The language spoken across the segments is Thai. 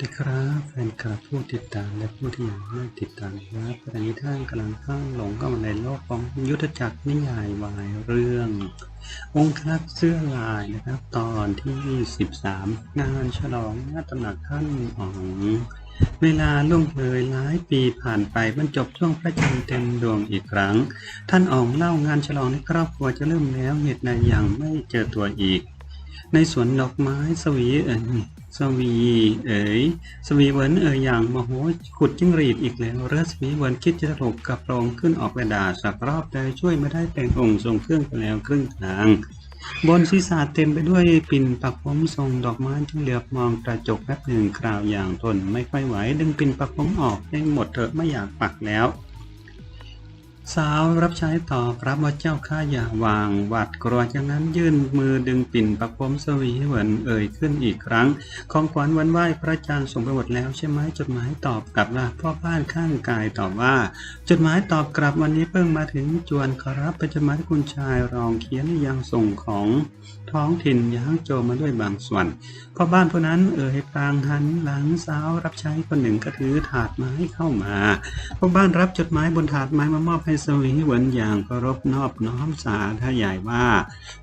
สดีครับแฟนคลับผู้ติดตามและผู้ที่ยังไม่ติดตามครับขณะนี้ท่านกำลังข้างหลงเข้ามาในโลกของยุทธจักรนิยายวายเรื่อง องค์คักเสื้อลายนะครับ ตอนที่ 13 งานฉลองหน้าตำหนักท่านอ๋องเวลาล่วงเลยหลายปีผ่านไปบรรจบช่วงพระจันทร์เต็มดวงอีกครั้ง ท่านอ๋องเล่างานฉลองในครอบครัวจะเริ่มแล้วเหตุใดยังไม่เจอตัวอีก ในสวนดอกไม้สวีเอ สวีเอ๋ยสวีเวินเอ๋ยอย่างมโหขุดจิ้งหรีดอีกแล้วเรือสวีเวินคิดจะถกกระโปรงขึ้นออกไปด่าสักรอบแต่ช่วยไม่ได้แต่งองค์ทรงเครื่องไปแล้วครึ่งทาง บนศีรษะเต็มไปด้วยปิ่นปักผมทรงดอกไม้จึงเหลือบมองกระจกแป๊บหนึ่งคราวอย่างทนไม่ค่อยไหวดึงปิ่นปักผมออกให้หมดเถอะไม่อยากปักแล้ว สาวรับใช้ตอบรับว่าเจ้าข้าอย่าวางหวัดกลัวจากนั้นยื่นมือดึงปิ่นประพรมสวีเหวินเอ่ยขึ้นอีกครั้ง ของขวัญวันไหว้พระจันทร์ส่งไปหมดแล้วใช่ไหมจดหมายตอบกลับว่าพ่อบ้านข้างกายตอบว่า จดหมายตอบกลับวันนี้เพิ่งมาถึงจวนขอรับเป็นจดหมายที่คุณชายรองเขียนยังส่งของ ท้องถิ่นย้างโจมมาด้วยบางส่วนพ่อบ้านผู้นั้นเอ่ยปางหันหลังสาวรับใช้คนหนึ่งก็ถือถาดไม้เข้ามาพ่อบ้านรับจดหมายบนถาดไม้มามอบให้สวีเหวินอย่างเคารพนอบน้อมสาธยายว่า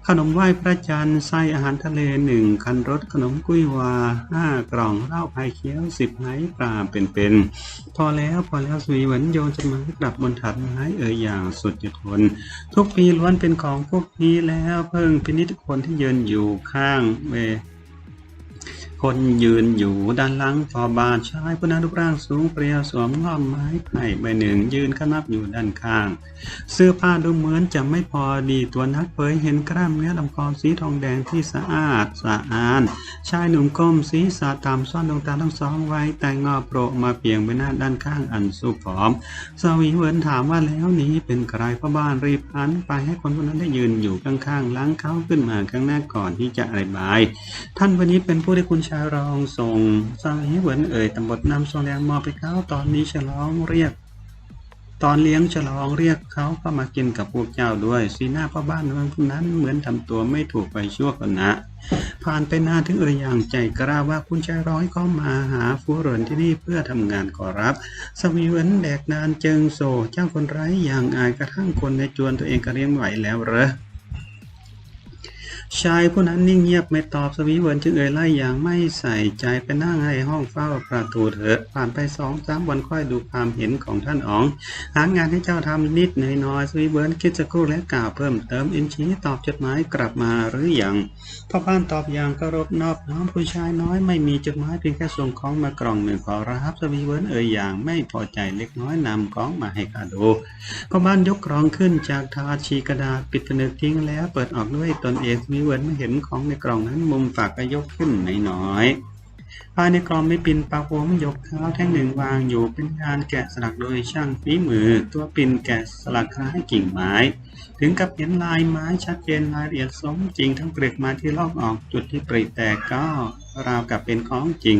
ขนมไหว้พระจันทร์ไส้อาหารทะเลหนึ่งคันรถขนมกุ้ยวาห้ากล่องเหล้าพายเคี้ยวสิบไหปลาเป็นๆพอแล้วพอแล้วสวีเหวินโยนจดหมายกลับบนถาดไม้เอ่ยอย่างสุดจะทนทุกปีล้วนเป็นของพวกนี้แล้วเพิ่งพินิจคนที่ยืนอยู่ข้างเว คนยืนอยู่ด้านหลังพอบานชายผู้นั้นรูปร่างสูงเปรียวสวมงอมไม้ไผ่ใบหนึ่งยืนขนับอยู่ด้านข้าง เสื้อผ้าดูเหมือนจะไม่พอดีตัวนักเผยเห็นกล้ามเนื้อลำคอสีทองแดงที่สะอาดสะอาดชายหนุ่มก้มศีรษะต่ำซ่อนดวงตาทั้งสองไว้แต่งอโปรมาเปียงใบหน้าด้านข้างอันสุผอมสวีเวินถามว่าแล้วนี้เป็นใครพ่อบ้านรีบหันไปให้คนคนนั้นได้ยืนอยู่ข้างๆล้างเขาขึ้นมาข้างหน้าก่อนที่จะอธิบาย ท่านวันนี้เป็นผู้ที่คุณชายรองส่งสวีเวินเอ่ยตำบทนำทรงแดงมอไปเขาตอนนี้ฉลองเรียก ตอนเลี้ยงฉลองเรียกเขาเข้ามากินกับพวกเจ้าด้วย สีหน้าพ่อบ้านคนนั้นเหมือนทำตัวไม่ถูกไปชั่วขณะผ่านไปนานถึงเอ่ยอย่างใจกล้าว่าคุณชายร้อยก็มาหาฟูเหรินที่นี่เพื่อทำงานขอรับ สวีเวนแดกนานเจิงโซเจ้าคนไร้อย่างอายกระทั่งคนในจวนตัวเองก็เลี้ยงไหวแล้วเหรอ ชายผู้นั้นนิ่งเงียบไม่ตอบสวีเวิร์นจึงเอ่ยไล่อย่างไม่ใส่ใจไปนั่งให้ห้องเฝ้าประตูเถอะ ผ่านไปสองสามวันค่อยดูความเห็นของท่านอ๋อง หางานให้เจ้าทำนิดหน่อยน้อยสวีเวิร์นคิดสักครู่และกล่าวเพิ่มเติมอินชีตอบจดหมายกลับมาหรืออยังพ่อบ้านตอบอย่างเคารพนอบน้อมผู้ชายน้อยไม่มีจดหมายเพียงแค่ส่งของมากล่องหนึ่งขอรับสวีเวิร์นเอ่ยอย่างไม่พอใจเล็กน้อยนำของมาให้ข้าดูพ่อบ้านยกกรองขึ้นจากถาดชีกระดาษปิดผนึกทิ้งแล้วเปิดออกด้วยตนเองมีเวิร์นไม่เห็นของในกล่องนั้น มุมฝากก็ยกขึ้นน้อยๆภายในกล่องไม่ปินปากวมยกเท้าแท่งหนึ่งวางอยู่เป็นงานแกะสลักโดยช่างฝีมือ ตัวปินแกะสลักคล้ายกิ่งไม้ ถึงกับเห็นลายไม้ชัดเจนรายละเอียดสมจริงทั้งเปลือกไม้ที่ลอกออกจุดที่ปริแตกก็ราวกับเป็นของจริง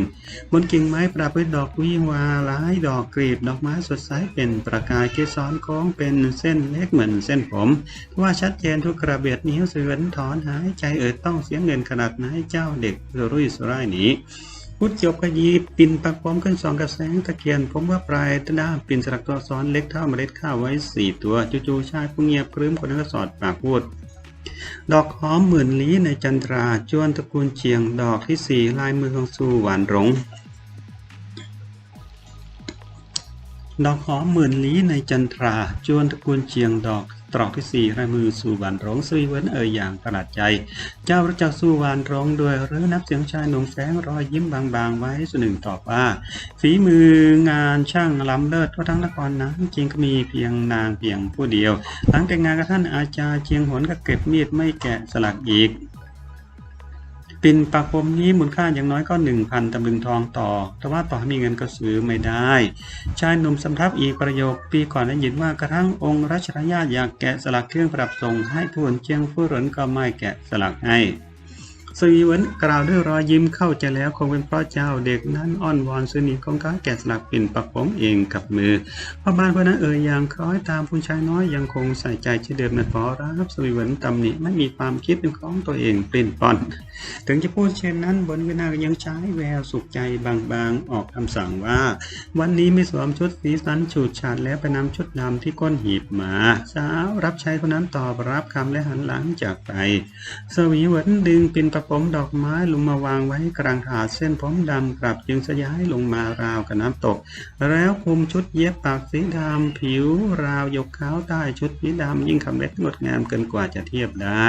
บนกิ่งไม้ประดับด้วยดอกวิวาหลายดอกกลีบดอกไม้สดใสเป็นประกายเกสรโค้งเป็นเส้นเล็กเหมือนเส้นผม ว่าชัดเจนทุกกระเบียดนิ้วเสือนถอนหายใจเอิดต้องเสียเงินขนาดไหนเจ้าเด็กรุ่ยสุร่ายนี้ พุทธจบขยีปินปักผมขึ้นสองกระแสงตะเกียนผมว่าปลายตะด้ามปินสลักตัวซ้อนเล็กเท่าเมล็ดข้าวไว้สี่ตัวจู่ๆชายผู้เงียบครึ้มคนนั้นก็สอดปากพูด ดอกหอมหมื่นลี้ในจันทราจวนตระกูลเชียงดอกที่สี่ลายมือของสู่หวานหลงดอกหอมหมื่นลี้ในจันทราจวนตระกูลเชียงดอก ตรอกที่สี่ลายมือสู่วานร้องสวีเวินเอ่ยอย่างประหลาดใจ เจ้ารู้จักสู่วานร้องด้วยหรือนับเสียงชายหนุ่มแฝงรอยยิ้มบางๆไว้ส่วนหนึ่งตอบว่า ฝีมืองานช่างล้ำเลิศทั่วทั้งนครนั้นจริงก็มีเพียงนางเพียงผู้เดียว หลังแต่งงานกับท่านอาจารย์เชียงหนก็เก็บมีดไม่แกะสลักอีก ปินปากผมนี้มูลค่าอย่างน้อยก็หนึ่งพันตำลึงทองต่อ แต่ว่าต่อให้มีเงินก็ซื้อไม่ได้ ชายหนุ่มสำทับอีกประโยคปีก่อนได้ยินว่ากระทั่งองค์รัชทายาทอยากแกะสลักเครื่องประดับทรงให้ผู้หนเจียงผู้หรนก็ไม่แกะสลักให้ สวีเวนกล่าวด้วยรอยยิ้มเข้าใจแล้วคงเป็นเพราะเจ้าเด็กนั้นอ้อนวอนซื้อหนีของกาแกะสลักปิ่นปักผมเองกับมือพ่อบ้านคนนั้นเอ่ยอย่างคล้อยตามผู้ชายน้อยยังคงใส่ใจเช่นเดิมนะขอรับสวีเวนตำหนิไม่มีความคิดเป็นของตัวเองปลิ้นปอน ถึงจะพูดเช่นนั้นบนเวนาก็ยังใช้แววสุขใจบางๆออกคำสั่งว่า วันนี้ไม่สวมชุดสีสันฉูดฉาดแล้วไปนำชุดดำที่ก้นหีบมา สาวรับใช้คนนั้นตอบรับคำและหันหลังจากไป สวีเวนดึงปิ่นประผมดอกไม้ลงมาวางไว้กลางถาดเส้นผมดำกลับจึงสยายลงมาราวกับน้ำตก แล้วคลุมชุดเย็บปากสีดำผิวราวยกขาวใต้ชุดสีดำยิ่งคำเล็ดงดงามเกินกว่าจะเทียบได้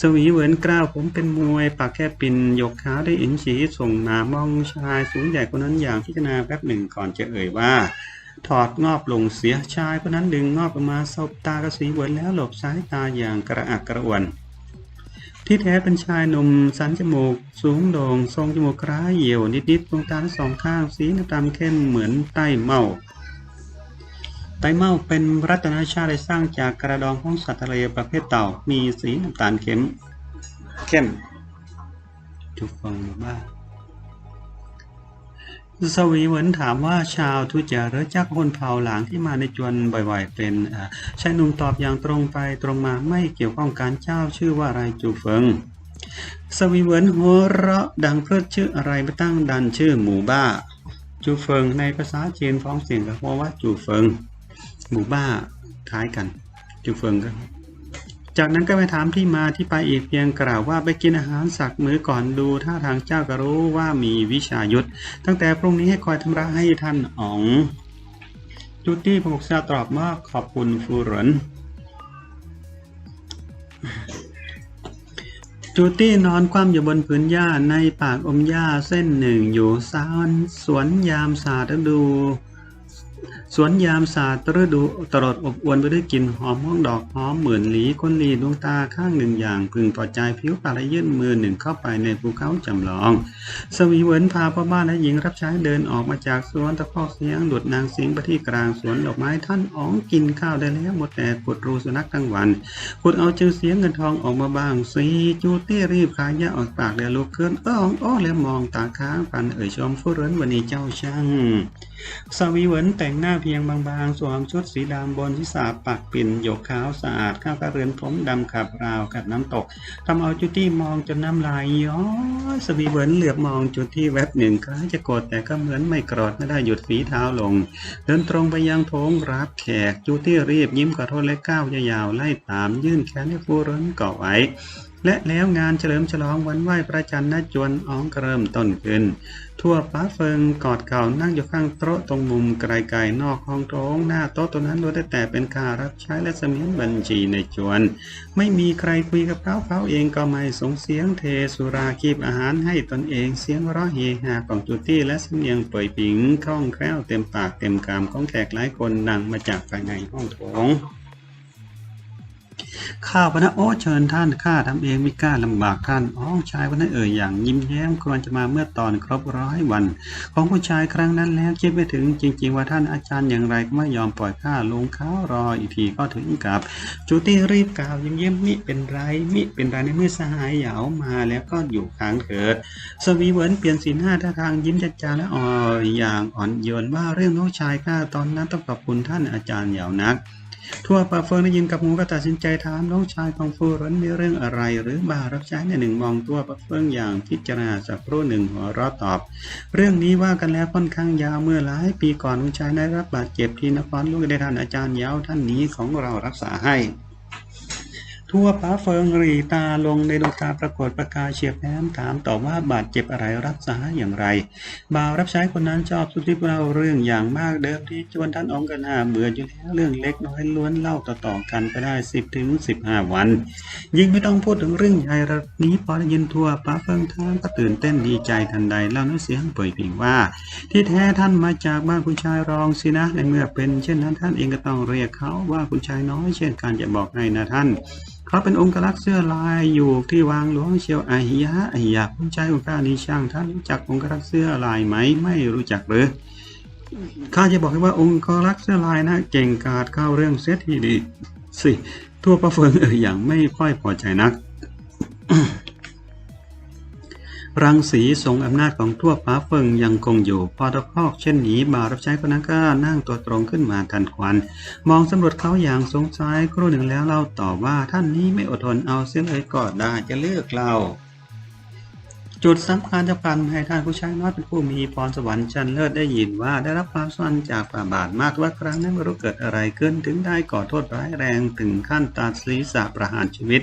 สวีเหวินกล้าวผมเป็นมวยปากแค่ปินยกขาวได้อินฉีส่งมามองชายสูงใหญ่คนนั้นอย่างพิจารณาแป๊บหนึ่งก่อนจะเอ่ยว่าถอดงอบลงเสียชายคนนั้นดึงงอบออกมาสบตากระสีเหวินแล้วหลบสายตาอย่างกระอักกระอ่วน ที่แท้เป็นชายหนุ่มสันจมูก สูงโด่งทรงจมูกคล้ายเหยี่ยว นิดๆดวงตาทั้งสองข้างสีน้ำตาลเข้มเหมือนไต้เมาไต้เมาเป็นรัตนชาติสร้างจากกระดองของสัตว์ทะเลประเภทเต่า มีสีน้ำตาลเข้มเข้มจุฟังบ้าง สวีเหวินถามว่าชาวทุจริตจักคนเผาหลางที่มาในจวนบ่อยๆ เป็นชายหนุ่มตอบอย่างตรงไปตรงมาไม่เกี่ยวข้องการเจ้าชื่อว่าอะไรจูเฟิงสวีเหวินหัวเราะดังเพื่อชื่ออะไรไม่ตั้งดันชื่อหมู่บ้า จูเฟิงในภาษาจีนพ้องเสียงกับว่าจูเฟิง หมู่บ้าคล้ายกัน จูเฟิงก็ จากนั้นก็ไปถามที่มาที่ไปอีกเพียงกล่าวว่าไปกินอาหารสักมื้อก่อนดูท่าทางเจ้าก็รู้ว่ามีวิชายุทธตั้งแต่พรุ่งนี้ให้คอยทำร้ายให้ท่านอ๋องจูตี้พงศ์ตอบว่าขอบคุณฟูเหรนจูตี้นอนคว่ำอยู่บนผืนหญ้าในปากอมหญ้าเส้นหนึ่งอยู่ซานสวนยามศาสตร์ดู สวนยามศาสตร์ฤดูตลอดอบอวลไปด้วยกลิ่นหอมห้องดอกหอมเหมือนหลีคนหลีดวงตาข้างหนึ่งอย่าง พึงพอใจผิวปากและยื่นมือหนึ่งเข้าไปในภูเขาจำลอง สวีเหวินพาพ่อบ้านและหญิงรับใช้เดินออกมาจากสวนตะคอกเสียงดุดนางสิงไปที่กลางสวนดอกไม้ท่านอ๋องกินข้าวได้แล้วหมดแต่ขุดรูสุนัขทั้งวันขุดเอาจึงเสียงเงินทองออกมาบ้างสีจูตี้รีบขายยาออกปากแล้วลุกขึ้นอ้องอ้อแล้วมองตาค้างปันเอ่ยชมผู้เรินวันนี้เจ้าช่าง สวีเหวินแต่งหน้าเพียงบางๆ สวมชุดสีดำบนที่สาปักปิ่น หยกขาวสะอาดข้าวกระเรือนผมดำขับราวกับน้ำตกทำเอาจุตี้มองจนน้ำลายย้อยสวีเหวินเหลือบมองจุดที่แวบหนึ่งคล้ายจะโกรธแต่ก็เหมือนไม่กรธไม่ได้หยุดฝีเท้าลง เดินตรงไปยังโถงรับแขกจูตี้รีบยิ้มขอโทษและก้าวยาวๆไล่ตามยื่นแขนให้ฟูเรินเกาะไว้ และแล้วงานเฉลิมฉลองวันไหว้พระจันทร์ณจวนอ้องก็เริ่มต้นขึ้น ทั่วป้าเฟิงกอดเข่านั่งอยู่ข้างโต๊ะตรงมุมไกลๆนอกห้องโถงหน้าโต๊ะตัวนั้นล้วนแต่เป็นข้ารับใช้และเสมียนบัญชีในจวน ไม่มีใครคุยกับเขาเขาเองก็ไม่ส่งเสียงเทสุราคีบอาหารให้ตนเองเสียงร้องเฮฮาของจุตี้และเสมียงเป่ยปิงคล่องแคล่วเต็มปากเต็มคำของแขกหลายคนดังมาจากภายในห้องโถง ข้าพนะโอ้เชิญท่านข้าทำเองไม่กล้าลำบากท่านอ๋อชายคนนั้นเอ่ยอย่างยิ้มแย้มควรจะมาเมื่อตอนครบร้อยวัน ของผู้ชายครั้งนั้นแล้วคิดไม่ถึงจริง ๆ ว่าท่านอาจารย์อย่างไรก็ไม่ยอมปล่อยข้าลงเขารออีกทีก็ถึงกับ จูตี้รีบกล่าวยิ้มยิ้มมิเป็นไรมิเป็นไรในเมื่อสหายเหยามาแล้วก็อยู่ค้างเถิดสวีเวินเปลี่ยนสีหน้าท่าทางยิ้มจัดจานและอ่อยอย่างอ่อนโยนว่าเรื่องน้องชายข้าตอนนั้นต้องขอบคุณท่านอาจารย์เหยานัก ทั่วป่าเฟิงได้ยินกับหูก็ตัดสินใจถามน้องชายของฟูรันมีเรื่องอะไร หรือบารับใช้ในหนึ่งมองตัวป่าเฟิงอย่างพิจารณาสักครู่หนึ่งหัวเราะตอบ เรื่องนี้ว่ากันแล้วค่อนข้างยาวเมื่อหลายปีก่อนน้องชายได้รับบาดเจ็บที่นครหลูกได้ท่านอาจารย์เยาวท่านนี้ของเรารักษาให้ ทั่วป้าเฟิงรีตาลงในดวงตาปรากฏประกายเฉียบแหลมถามต่อว่าบาดเจ็บอะไรรักษาอย่างไรบ่าวรับใช้คนนั้นชอบสุทิพเราเรื่องอย่างมากเดิมที่จวนท่านองค์กันหาเบื่ออยู่แล้วเรื่องเล็กน้อยล้วนเล่าต่อๆกันไปได้สิบถึงสิบห้าวัน ยิ่งไม่ต้องพูดถึงเรื่องใหญ่ระดับนี้พอได้ยินทั่วป้าเฟิงท่านก็ตื่นเต้นดีใจทันใดเล่าน้ำเสียงเปิดผิงว่า ที่แท้ท่านมาจากบ้านคุณชายรองสินะในเมื่อเป็น เช่นนั้นท่านเองก็ต้องเรียกเขาว่าคุณชายน้อย เช่นการจะบอกให้นะท่านเขาเป็นองค์ลักษ์เสื้อลายอยู่ที่วางหลวงเชียวไอ้ยะไอ้ยะคุณชายของข้านี้ช่างท่านรู้จักองค์ลักษ์เสื้อลายไหมไม่รู้จักหรือข้าจะบอกให้ว่าองค์ลักษ์เสื้อลายนะเก่งกาจเข้าเรื่องเสียทีดีสิทั่วประเฟิงเอออย่างไม่ค่อยพอใจนัก รังสีทรงอำนาจของทั่วฟ้าเฟิงยังคงอยู่ พอตะคอกเช่นนี้บ่าวรับใช้คนนั้นก็นั่งตัวตรงขึ้นมาทันควัน มองสำรวจเขาอย่างสงสัยครู่หนึ่งแล้วเล่าต่อว่าท่านนี้ไม่อดทนเอาเสียเลยก็ได้จะเลือกเราจุดสำคัญจะพันให้ท่านผู้ชายน้อยเป็นผู้มีพรสวรรค์ชั้นเลิศได้ยินว่าได้รับความสวรรค์จากฝ่าบาทมากว่าครั้งนั้นไม่รู้เกิดอะไรขึ้นถึงได้ก่อโทษร้ายแรงถึงขั้นตัดศีรษะประหารชีวิต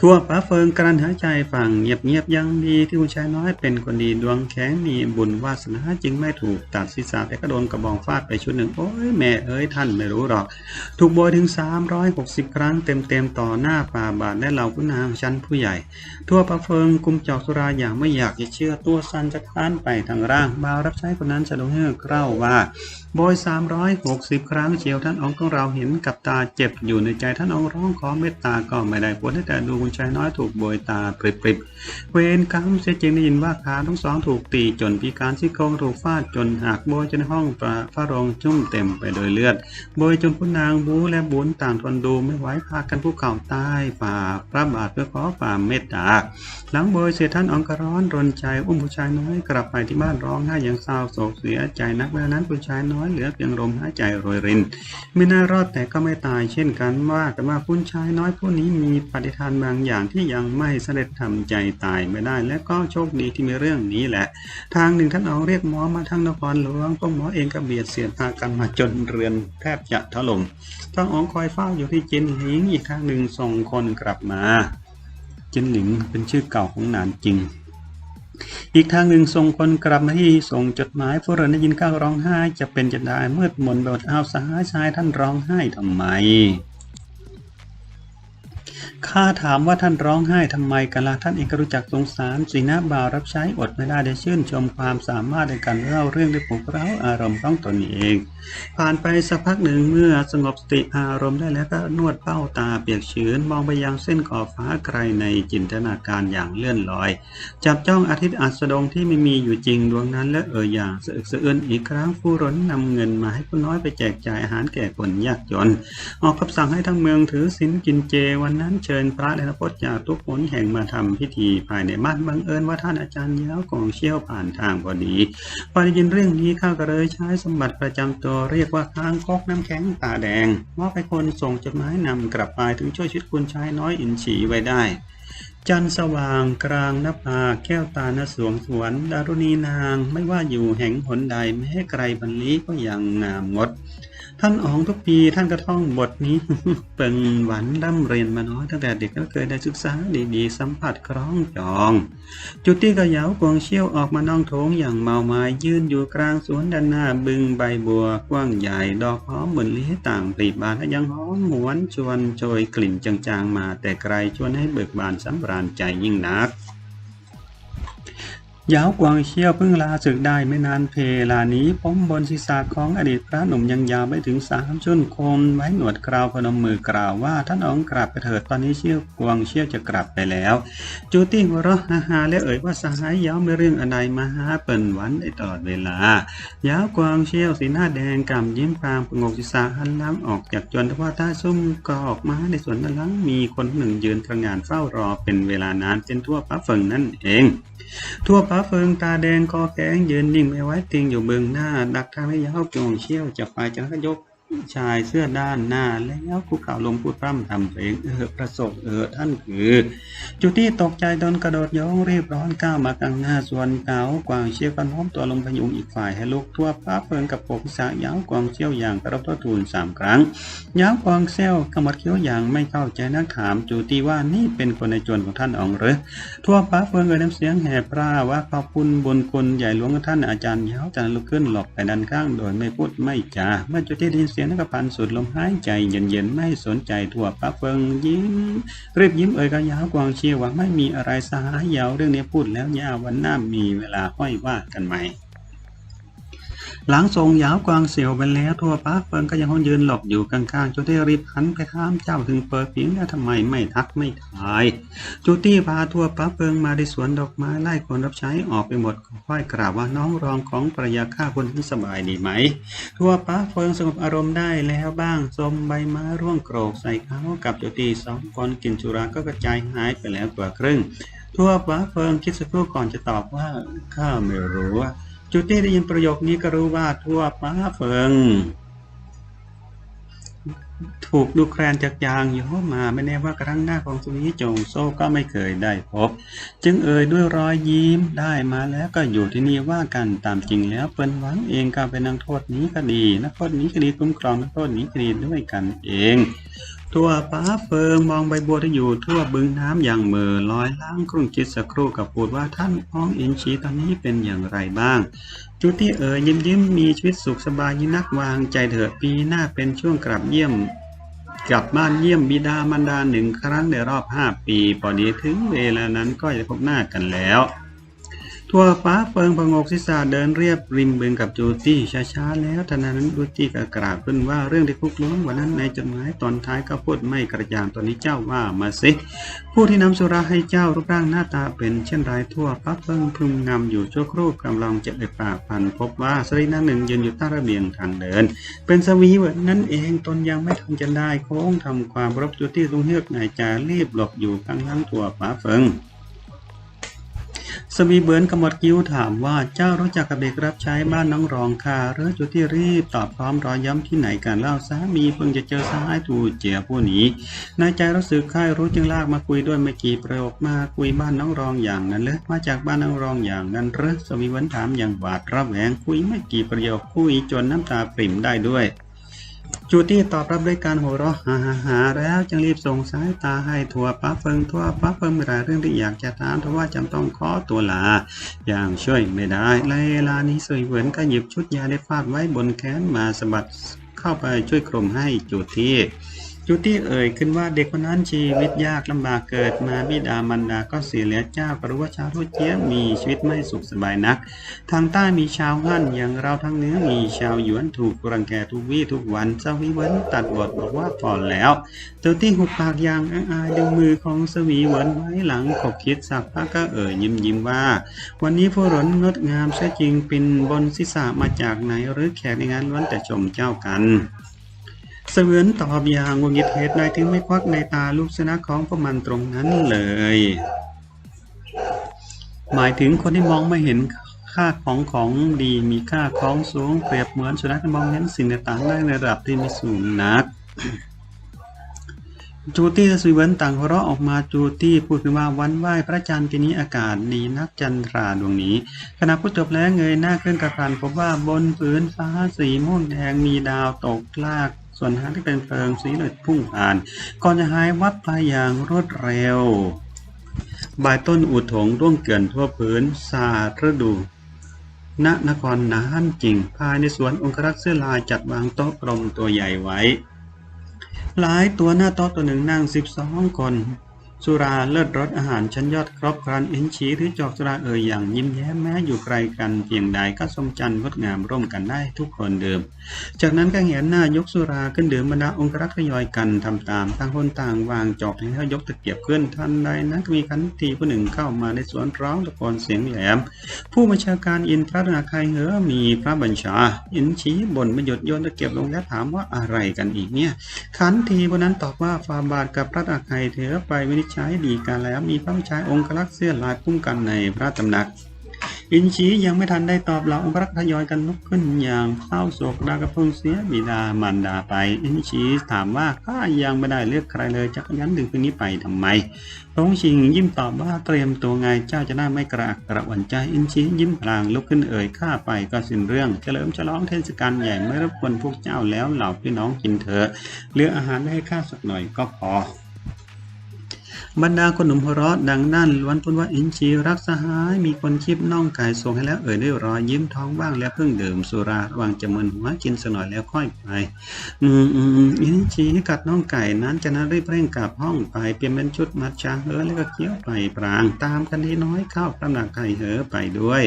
ทั่วฟ้าเฟิงกรันหายใจฝั่งเงียบๆยังดีที่ผู้ชายน้อยเป็นคนดีดวงแข็งมีบุญวาสนาจึงไม่ถูกตัดศีรษะแต่ก็โดนกระบองฟาดไปชุดหนึ่งโอ้ยแม่เอ้ยท่านไม่รู้หรอก ถูกโบยถึง 360 ครั้งเต็มๆต่อหน้าฝ่าบาทและเหล่าผู้นางชั้นผู้ใหญ่ ทั่วฟ้าเฟิงกุมจอกสุราอย่างไม่อยากจะเชื่อตัวสันจะค้านไปทางร่างบ่าวรับใช้คนนั้นจะลงให้เล่าว่า โบย360 ครั้งเชียวท่านองค์ของเราเห็นกับตาเจ็บอยู่ในใจท่านองค์ร้องขอเมตตาก็ไม่ได้ผลแต่ดูคุณชายน้อยถูกโบยตาปริบๆเวรกรรมเสียจริงได้ยินว่าขาทั้งสองถูกตีจนพิการซี่โครงถูกฟาดจนหักโบยจนห้องประพระโรงชุ่มเต็มไปโดยเลือดโบยจนผู้นางบูและบุญต่างทนดูไม่ไหวพากันผู้เข่าใต้ฝ่าพระบาทเพื่อขอความเมตตา หลังโบยเสร็จท่านองค์กร้อนรนใจอุ้มผู้ชายน้อยกลับไปที่บ้านร้องไห้อย่างเศร้าโศกเสียใจนักเวลานั้นผู้ชายน้อยเหลือเพียงลมหายใจโรยริน ไม่น่ารอดแต่ก็ไม่ตายเช่นกันว่ากันว่าผู้ชายน้อยผู้นี้มีปฏิทานบางอย่างที่ยังไม่เสด็จทำใจตายไม่ได้ และก็โชคดีที่มีเรื่องนี้แหละ ทางหนึ่งท่านเอาเรียกหมอมาทางนครหลวงพวกหมอเองก็เบียดเสียดพากันมาจนเรือนแทบจะถล่มต้ององคอยเฝ้าอยู่ที่จินหลิงอีกทางหนึ่งส่งคนกลับมาจินหลิงเป็นชื่อเก่าของนานจริง อีกทางหนึ่งส่งคนกลับมาที่ส่งจดหมายผู้เรนได้ยินข้าวร้องไห้จะเป็นจะได้มืดมนบดอ้าวสหายชายท่านร้องไห้ทำไม ข้าถามว่าท่านร้องไห้ทำไมกันล่ะท่านเองก็รู้จักสงสารสีหน้าบ่าวรับใช้อดไม่ได้ได้ชื่นชมความสามารถในการเล่าเรื่องได้ปลุกเร้าอารมณ์ของตนเอง ผ่านไปสักพักหนึ่งเมื่อสงบสติอารมณ์ได้แล้วก็นวดเป้าตาเปียกชื้นมองไปยังเส้นขอบฟ้าไกลในจินตนาการอย่างเลื่อนลอย จับจ้องอาทิตย์อัสดงที่ไม่มีอยู่จริงดวงนั้นและเอ่ยอย่างสะอึกสะอื้นอีกครั้งผู้ร้นนำเงินมาให้ผู้น้อยไปแจกจ่ายอาหารแก่คนยากจน ออกคำสั่งให้ทั้งเมืองถือศีลกินเจวันนั้นเชิิญพระและนักพจน์จากทุกหนแห่งมาทำพิธีภายในบ้านบังเอิญว่าท่านอาจารย์ยาวกองเชี่ยวผ่านทางพอดีพอได้ยินเรื่องนี้ข้าก็เลยใช้สมบัติประจำตัวเรียกว่าค้างคกน้ำแข็งตาแดงมอบให้คนส่งจดหมายนำกลับไปถึงช่วยชีวิตคุณชายน้อยอินฉีไว้ได้จันสว่างกลางนภาแก้วตาณสวงสวนดารุณีนางไม่ว่าอยู่แห่งหนใดแม้ไกลบรรลีก็ยังงามงด ท่านอ๋องทุกปีท่านก็ท่องบทนี้ เป็นหวันร่ำเรียนมาน้อยตั้งแต่เด็กก็เคยได้ศึกษาดีๆ สัมผัสคล้องจอง จุดที่กระยาวกวงเชี่ยวออกมานองโถงอย่างเมาไม้ยืนอยู่กลางสวนด้านหน้าบึงใบบัว กว้างใหญ่ดอกหอมเหมือนลี้ต่างปลีบานและยังหอมหวนชวนโชยกลิ่นจางๆมา แต่ไกลชวนให้เบิกบานสำราญใจยิ่งนัก ยาวกวางเชี่ยวเพิ่งลาศึกได้ไม่นานเพลานี้ผมบนศีรษะของอดีตพระหนุ่มยังยาวไปถึงสามชุนโคมไว้หนวดกราวพนมมือกล่าวว่าท่านอ๋องกลับไปเถิดตอนนี้เชี่ยวกวางเชี่ยวจะกลับไปแล้ว จูตี้หัวเราะฮาฮาและเอ่ยว่าสหายยาวไม่เรื่องอะไรมาหาเปิ่นหวันได้ตลอดเวลายาวกวางเชี่ยวสีหน้าแดงกำยิ้มพรางงกศีรษะหันลังออกจากจนทว่าใต้ซุ้มก็ออกมาในสวนด้านหลังมีคนหนึ่งยืนทำงานเฝ้ารอเป็นเวลานานเป็นทั่วพระเฟิงนั่นเอง ทั่วพระเฟิงตาแดงคอแข็งยืนนิ่งไม่ไว้ติงอยู่เบื้องหน้า ดักทางให้ยาวจงเชี่ยวจับปลายจะก็ยก ชายเสื้อด้านหน้าแล้วคุกเข่าลงพูดพร่ำทำเพลงเออประสบเออท่านคือ จุตี้ตกใจโดนกระโดดโยงรีบร้อนก้าวมากลางหน้าส่วนเกากวางเชี่ยวก็น้อมตัวลงพยุงอีกฝ่ายให้ลุกทั่วพระเฟิงกับปกษะยาวกวางเชี่ยวอย่างกระรบตัวทูลสามครั้งยาวกวางเซี่ยวกำมัดเคี้ยวอย่างไม่เข้าใจนักถามจุตี้ว่านี่เป็นคนในจวนของท่านอ๋องหรือทั่วพระเฟืองเอ่ยน้ำเสียงแห่พร่าว่าขอบคุณบุญคุณใหญ่หลวงของท่านอาจารย์ยาวจันลุกขึ้นหลบไปด้านข้างโดยไม่พูดไม่จาเมื่อจุติได้ยินเสียงนักพันสุดลมหายใจเย็นๆไม่สนใจทั่วพระเฟิงยิ้มรีบยิ้มเอ่ยกระยาวกวางเชียวว่าไม่มีอะไรสหายยาวเรื่องนี้พูดแล้วยาววันหน้ามีเวลาค่อยว่ากันใหม่ หลังทรงยาวกวางเสียวไปแล้วทั่วพักเฟิงก็ยังคงยืนหลบอยู่ข้างๆจุตี้รีบหันไปถามเจ้าถึงเปิดเสียงแล้วทำไมไม่ทักไม่ทายจูตี้พาทั่วป้าเปิงมาที่สวนดอกไม้ไล่คนรับใช้ออกไปหมดค่อยกราบว่าน้องรองของภรยาข้าคนนี้สบายดีไหม ทั่วป้าเฟิงสงบอารมณ์ได้แล้วบ้างสมใบไม้ร่วงโกรกใส่เขากับจูตี้สองคนกินจุราก็กระจายหายไปแล้วกว่าครึ่ง ทั่วฟ้าเฟิงคิดสักครู่ก่อนจะตอบว่าข้าไม่รู้ว่า จูตี้ได้ยินประโยคนี้ก็รู้ว่าทั่วฟ้าเฟิง ถูกดูแคลนจากยางย้อมาไม่แน่ว่าครั้งหน้าของสุนีจงโซ่ก็ไม่เคยได้พบ จึงเอ่ยด้วยรอยยิ้มได้มาแล้วก็อยู่ที่นี่ว่ากันตามจริงแล้วเปิ้นหวังเองก็เป็นนักโทษนี้คดีนักโทษนี้คดีคุ้มครองนักโทษนี้คดีด้วยกันเอง ทั่วป้าเฟิงมองใบบัวที่อยู่ทั่วบึงน้ำอย่างเมือลอยล่างครุ่งคิดสักครู่กับพูดว่าท่านพ้องอินชีตอนนี้เป็นอย่างไรบ้าง จุติเอ๋ยยิ้มยิ้มมีชีวิตสุขสบายยิ่นักวางใจเถิดปีหน้าเป็นช่วงกลับเยี่ยมกลับบ้านเยี่ยมบิดามารดาหนึ่งครั้งในรอบห้าปี พอดีถึงเวลานั้นก็จะพบหน้ากันแล้ว ทั่วฟ้าเฟิงพงกศีรษะเดินเรียบริมบึงกับจูตี้ช้าๆแล้วทันนั้นจูตี้ก็กราบขึ้นว่าเรื่องที่คุกล้มวันนั้นในจดหมายตอนท้ายก็พูดไม่กระจ่างตอนนี้เจ้าว่ามาสิผู้ที่นำสุราให้เจ้ารูปร่างหน้าตาเป็นเช่นไรทั่วฟ้าเฟิงพึมงำอยู่ชั่วครู่กำลังจะเอ่ยปากพันพบว่าสรีระหนึ่งยืนอยู่ใต้ระเบียงทางเดิน เป็นสวีเวิร์ดนั่นเองตนยังไม่ทันจะได้โค้งทำความรบจูตี้ลุงเฮือกนายจารีบหลบอยู่ข้างหลังทั่วฟ้าเฟิง สวีเบิร์นขมวดคิ้วถามว่าเจ้ารู้จักกับเด็กรับใช้บ้านน้องรองค่ะหรือจุดที่รีบตอบพร้อมรอยย้ำที่ไหนกันเล่าสามีเพิ่งจะเจอสหายถูเจียผู้นี้นายใจรู้สึกค่ายรู้จึงลากมาคุยด้วยไม่กี่ประโยคมาคุยบ้านน้องรองอย่างนั้นเลยมาจากบ้านน้องรองอย่างนั้นหรือสวีเบิร์นถามอย่างหวาดระแวงคุยไม่กี่ประโยคคุยจนน้ำตาปริ่มได้ด้วย จูตี้ตอบรับด้วยการหัวเราะฮ่าฮ่าฮ่าแล้วจึงรีบส่งสายตาให้ทั่วป้าเฟิงทั่วป้าเฟิงมีหลายเรื่องที่อยากจะถามแต่ว่าจำต้องขอตัวลา อย่างช่วยไม่ได้ในเวลานี้สวยเหวินก็หยิบชุดยาได้ฟาดไว้บนแขนมาสะบัดเข้าไปช่วยคลุมให้จูตี้ จูตี้เอ่ยขึ้นว่าเด็กคนนั้นชีวิตยากลำบากเกิดมาบิดามารดาก็เสียแล้วเจ้าก็รู้ว่าชาวทุเจียมีชีวิตไม่สุขสบายนัก ทางใต้มีชาวฮั่นอย่างเราทางเหนือมีชาวหยวนถูกรังแกทุกวี่ทุกวันสวีเวินตัดบทบอกว่าพอแล้วเตอที่หุบปากอย่างอายดึงมือของสวีเวินไว้หลังขบคิดสักพักก็เอ่ยยิ้มยิ้มว่า วันนี้ผู้รนงดงามใช่จริงเปินบนศีรษะมาจากไหนหรือแขกในงานล้วนแต่ชมเจ้ากัน เสมือนตอบอย่างวงยิดเหตุใดถึงไม่ควักในตาลูกชนะของพวกมันตรงนั้นเลย หมายถึงคนที่มองไม่เห็นค่าของของดีมีค่าของสูงเปรียบเหมือนสุนัขที่มองเห็นสิ่งต่างๆได้ในระดับที่ไม่สูงนักจูตี้และสุเวนต่างหัวเราะออกมาจูตี้พูดขึ้นว่าวันไหว้พระจันทร์ปีนี้อากาศดีนักจันทราดวงนี้ ขณะพูดจบแล้วเงยหน้าขึ้นกระพานพบว่าบนผืนฟ้าสีม่วงแดงมีดาวตกลาก ส่วนหางที่เป็นเพลิงสีเหลืองพุ่งผ่าน ก่อนจะหายวับไปอย่างรวดเร็ว ใบต้นอุถงร่วงเกลื่อนทั่วพื้นสาดฤดูณนครนานจริง ภายในสวนองครักษ์เสื้อลายจัดวางโต๊ะกลมตัวใหญ่ไว้ หลายตัวหน้าโต๊ะตัวหนึ่งนั่งสิบสองคน สุราเลิศรสอาหารชั้นยอดครบครันเอ็นชีหรือจอกสุราเอ่ยอย่างยิ้มแย้มแม้อยู่ไกลกันเพียงใดก็สมจันทร์งดงามร่วมกันได้ทุกคนเดิม จากนั้นก็เห็นหน้ายกสุราขึ้นดื่มบรรดาองครักษ์ทยอยกันทำตามต่างคนต่างวางจอกแล้วยกตะเกียบขึ้นทันใดนั้นก็มีขันทีผู้หนึ่งเข้ามาในสวนร้องตะโกนเสียงแหลม ผู้บัญชาการอินทรนาคายเหอมีพระบัญชา อินชีบนไม่หยุดโยนตะเกียบลงแล้วถามว่าอะไรกันอีกเนี่ยขันทีคนนั้นตอบว่าฟาบาทกับพระอาคัยเถอไปวินิจฉัยดีการแล้ว มีพระบัญชาองครักษ์เสื้อลายคุ้มกันในพระตำหนัก อินชียังไม่ทันได้ตอบเหล่าองครักษ์ทยอยกันลุกขึ้นอย่างเศร้าโศกดากระพงเสียบิดามารดาไป อินชีถามว่าข้ายังไม่ได้เลือกใครเลยจะยันดึงคืนนี้ไปทำไมพระองค์ชิงยิ้มตอบว่าเตรียมตัวไงเจ้าจะได้ไม่กระอักกระอ่อนใจอินชียิ้มพลางลุกขึ้นเอ่ยข้าไปก็สิ้นเรื่องเฉลิมฉลองเทศกาลใหญ่ไม่รบกวนพวกเจ้าแล้วเหล่าพี่น้องกินเถอะเหลืออาหารไว้ให้ข้าสักหน่อยก็พอ บรรดาคนหนุ่มหัวเราะดังนั่นล้วนพูดว่าอินชีรักสหาย มีคนคีบน่องไก่ส่งให้แล้วเอ่ยด้วยรอยยิ้มท้องว่างแล้วเพิ่งดื่มสุราวางจมึนหัวกินสน่อยแล้วค่อยไป อืมอืมอืมอินชีกัดน่องไก่นั้นจะนั้นรีบเร่งกลับห้องไป เปลี่ยนเป็นชุดมัดช้างเออแล้วก็เคี้ยวไปปราง ตามกันทีน้อยเข้าตำหนักไก่เหอไปด้วย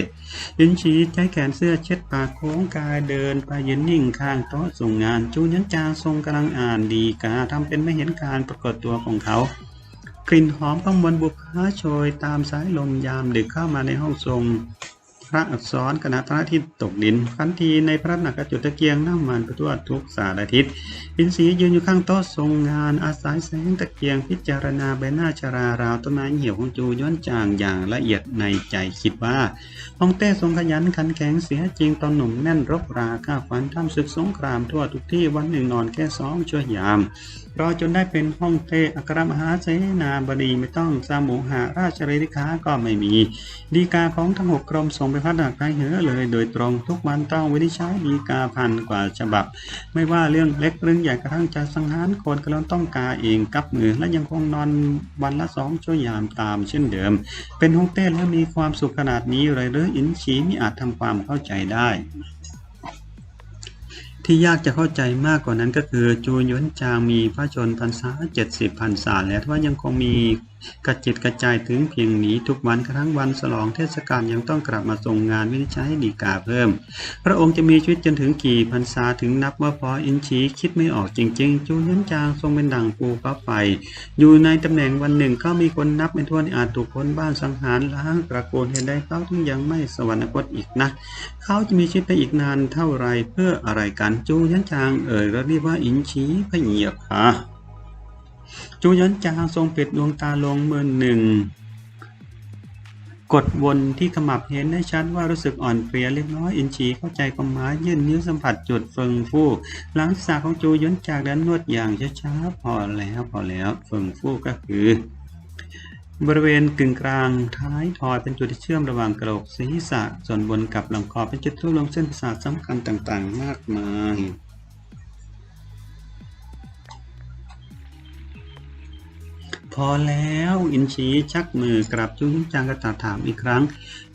อินชีใช้แขนเสื้อเช็ดปากโค้งกายเดินไปยืนนิ่งข้างโต๊ะส่งงานจูนยันจาทรงกำลังอ่านดีกาทำเป็นไม่เห็นการปรากฏตัวของเขา กลิ่นหอมประมวลบุพาโชยตามสายลมยามดึกเข้ามาในห้องทรง พระอักษรคณะพระอาทิตย์ตกดินขันทีในพระหนักกระจุดตะเกียงน้ำมันปทั่วทุกสารทิศอินทรียืนอยู่ข้างโต๊ะทรงงานอาศัยแสงตะเกียงพิจารณาใบหน้าชราราวต้นไม้เหี่ยวของจูย้อนจางอย่างละเอียดในใจคิดว่าฮองเต้ทรงขยันขันแข็งเสียจริงตอนหนุ่มแน่นรบราข้าฟันทำศึกสงครามทั่วทุกที่วันหนึ่งนอนแค่สองชั่วยามรอจนได้เป็นห้องเต้อัครมหาเสนาบดีไม่ต้องสามุหาราชเรริคาก็ไม่มี ดีกาของทั้งหกกรมส่งไปพัฒนาการเหอเลย โดยตรงทุกวันต้องวินิจฉัยดีกาพันกว่าฉบับ ไม่ว่าเรื่องเล็กเรื่องใหญ่กระทั่งจะสังหารคนก็ต้องกาเองกับมือ และยังคงนอนวันละสองชั่วยามตามเช่นเดิม เป็นห้องเต้แล้วมีความสุขขนาดนี้เลยหรืออินชีมิอาจทำความเข้าใจได้ที่ยากจะเข้าใจมากกว่านั้นก็คือจูยวนจางมีพระชนพรรษา70พรรษาแล้วว่ายังคงมีกระจิตกระจายถึงเพียงนี้ทุกวันกระทั่งวันฉลองเทศกาลยังต้องกลับมาส่งงานวินิจฉัยดีกาเพิ่ม พระองค์จะมีชีวิตจนถึงกี่พรรษาถึงนับว่าพออินชีคิดไม่ออกจริง ๆ จูยวนจางทรงเป็นดั่งปูฟ้าไฟ อยู่ในตำแหน่งวันหนึ่งก็มีคนนับเป็นทั่วอาจถูกคนบ้านสังหารล้างตระโกนเห็นได้เขาถึงยังไม่สวรรคตอีกนะเขาจะมีชีวิตไปอีกนานเท่าไรเพื่ออะไรกันจูยันจางเอ่ยแล้วเรียกว่าอินชีพะเหยียบค่ะ จูยันจางทรงปิดดวงตาลงเมื่อหนึ่ง กดวนที่ขมับเห็นได้ชัดว่ารู้สึกอ่อนเพลียเล็กน้อยอินชีเข้าใจความหมายยื่นนิ้วสัมผัสจุดเฟิงฟู่หลังสาของจูยันจากนั้นนวดอย่างช้าๆพอแล้วพอแล้วเฟิงฟู่ก็คือบริเวณกึ่งกลางท้ายทอยเป็นจุดที่เชื่อมระหว่างกระโหลกศีรษะส่วนบนกับลำคอเป็นจุดทั่วลงเส้นประสาทสำคัญต่างๆ มากมาย พอแล้ว อินชีชักมือกลับจุ้งจางกระตาถามอีกครั้ง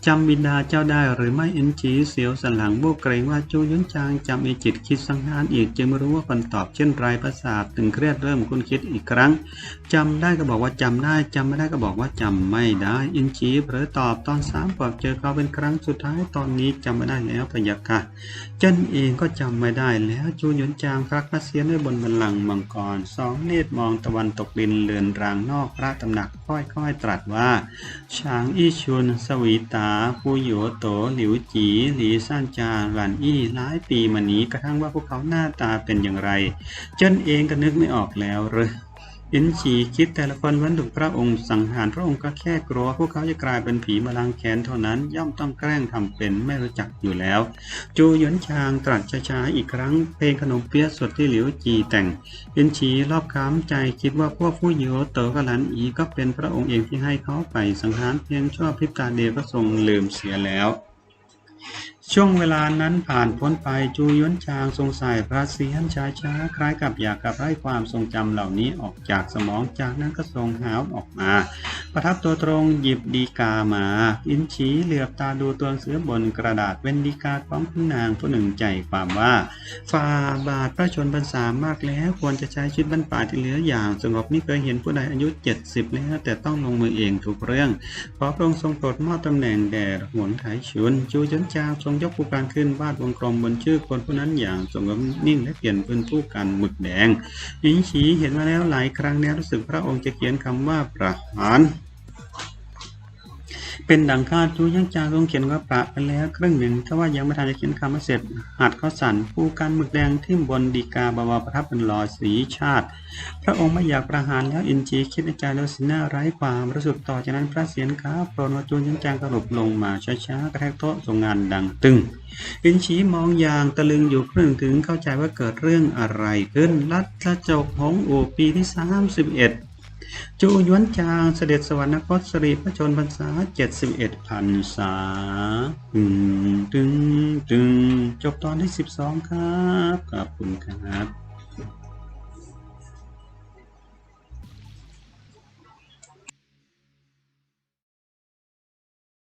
จำบิดาเจ้าได้หรือไม่อินชีเสียวสันหลังโบกเกรงว่าจูยุนจางจำไอจิตคิดสังหารอีกจึงไม่รู้ว่าคนตอบเช่นไรประสาทตึงเครียดเริ่มคุ้นคิดอีกครั้งจำได้ก็บอกว่าจำได้จำไม่ได้ก็บอกว่าจำไม่ได้อินชีเผลอตอบตอนสามปอบเจอเขาเป็นครั้งสุดท้ายตอนนี้จำไม่ได้แล้วพะยะค่ะเจนเองก็จำไม่ได้แล้วจูยุนจางพระเสียนด้วยบนบันลังมังกรสองเนตรมองตะวันตกดินเลือนรางนอกพระตำหนักค่อยๆตรัสว่าช้างอี้ชุนสวีตาปูหยโตหลิวจีหลีซ่านจาหลันอี้หลายปีมานี้กระทั่งว่าพวกเขาหน้าตาเป็นอย่างไร จนเองก็นึกไม่ออกแล้วหรือ อินฉีคิดแต่ละคนวันถูกพระองค์สังหารพระองค์ก็แค่กลัวพวกเขาจะกลายเป็นผีมาลังแขนเท่านั้น ย่อมต้องแกล้งทำเป็นไม่รู้จักอยู่แล้ว จูหยวนชางตรัสช้าๆอีกครั้ง เพลงขนมเปี๊ยะสดที่หลิวจีแต่ง อินฉีรอบค้ำใจคิดว่าพวกผู้โยโตกับหลันอีก็เป็นพระองค์เองที่ให้เขาไปสังหารเพียงชั่วพริบตาเดียวก็ทรงลืมเสียแล้ว ช่วงเวลานั้นผ่านพ้นไปจูย้นชางสงสัยพระเสียนช้าช้าๆคล้ายกับอยากกับไรความทรงจำเหล่านี้ออกจากสมองจากนั้นก็ทรงหาวออกมา ประทับตัวตรงหยิบดีกามา อินฉีเหลือบตาดูตัวหนังสือบนกระดาษเป็นดีกาของคุณนางผู้หนึ่งใจความว่าฝ่าบาทพระชนพรรษามากแล้วควรจะใช้ชีวิตบรรป่าที่เหลืออย่าง สงบไม่เคยเห็นผู้ใดอายุ 70 แล้วแต่ต้องลงมือเองทุกเรื่องขอพระองค์ทรงโปรดมอบตำแหน่งแด่หวนไถชุนจูจนจางทรงยกผู้การขึ้นวาดวงกลมบนชื่อคนผู้นั้นอย่างสงบนิ่งและเปลี่ยนเป็นผู้กันหมึกแดงหญิงฉีเห็นมาแล้วหลายครั้งแล้วรู้สึกพระองค์จะเขียนคำว่าประหาร เป็นดังคาดจูยังจางทรงเขียนว่าประไปแล้วครึ่งหนึ่งถ้าว่ายังไม่ทันจะเขียนคำว่าเสร็จหัดเขาสั่นผู้การหมึกแดงที่มบนดีกาบาวาประทับเป็นรอสีชาติ พระองค์ไม่อยากประหารแล้วอินจีคิดในใจแล้วสีหน้าไร้ความรู้สึกต่อจากนั้นพระเสียรขาโปรนว่าจูยังจางกระหลบลงมาช้าๆกระแทกโต๊ะทรงงานดังตึงอินชีมองอย่างตะลึงอยู่ครึ่งถึงเข้าใจว่าเกิดเรื่องอะไรขึ้นรัดกระจกหงส์อู่ปีที่31 จูยวนจางเสด็จสวรรคตสรีพระชนพรรษา71พรรษาตึงตึงตึงจบตอนที่12ครับขอบคุณครับ